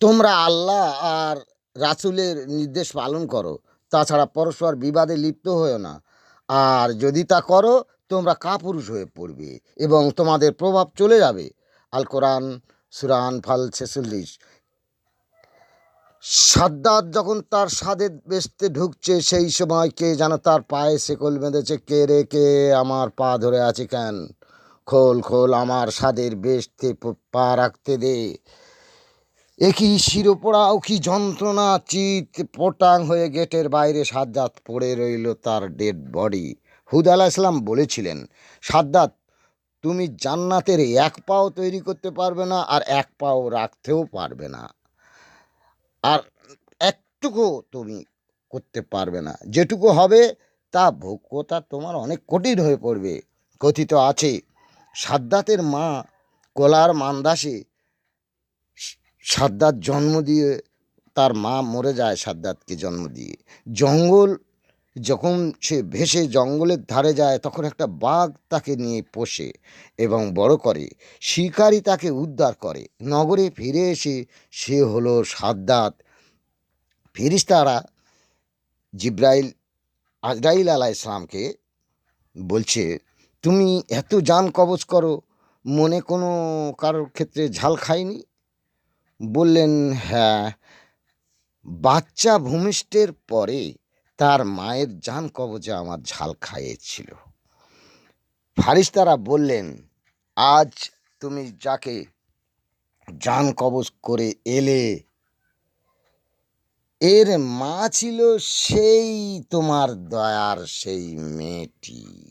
তোমরা আল্লাহ আর রাসুলের নির্দেশ পালন করো, তাছাড়া পরস্পর বিবাদে লিপ্ত হয়েও না। আর যদি তা করো, তোমরা কাপুরুষ হয়ে পড়বে এবং তোমাদের প্রভাব চলে যাবে। আল কোরআন সুরান ফাল ছেচল্লিশ। সাদ্দাত যখন তার স্বাদের বেসতে ঢুকছে, সেই সময় কে যেন তার পায়ে শেকল বেঁধেছে, কে রে, কে আমার পা ধরে আছে কেন? খোল খোল আমার স্বাদের বেসতে পা রাখতে দে। একই শিরোপোড়াও কি যন্ত্রণা, চিত পটাং হয়ে গেটের বাইরে সাদ্দাত পড়ে রইল তার ডেড বডি। হুদ আলাহ ইসলাম বলেছিলেন, সাদ্দাত, তুমি জান্নাতের এক পাও তৈরি করতে পারবে না আর এক পাও রাখতেও পারবে না। আর একটুকু তুমি করতে পারবে না। যেটুকু হবে, তা ভোগ্যতা তোমার অনেক কঠিন হয়ে পড়বে। কথিত আছে, সাদ্দাতের মা কোলার মান্দাসে সাদ্দাত জন্ম দিয়ে তার মা মরে যায় সাদ্দাতকে জন্ম দিয়ে। জঙ্গল যখন সে ভেসে জঙ্গলের ধারে যায়, তখন একটা বাঘ তাকে নিয়ে পোষে এবং বড় করে। শিকারী তাকে উদ্ধার করে। নগরে ফিরে এসে সে হলো সাদ্দাত। ফিরিস্তারা জিব্রাইল, আজরাইল আলাহ ইসলামকে বলছে, তুমি এত যান কবজ করো, মনে কোনো কারোর ক্ষেত্রে ঝাল খায়নি বললেন হ্যাঁ বাচ্চা ভূমিষ্ঠের পরে তার মায়ের জান কবজে আমার ঝাল খাইয়েছিল। ফারিস্তারা বললেন, আজ তুমি যাকে জান কবজ করে এলে, এর মা ছিল সেই তোমার দয়ার সেই মেয়েটি।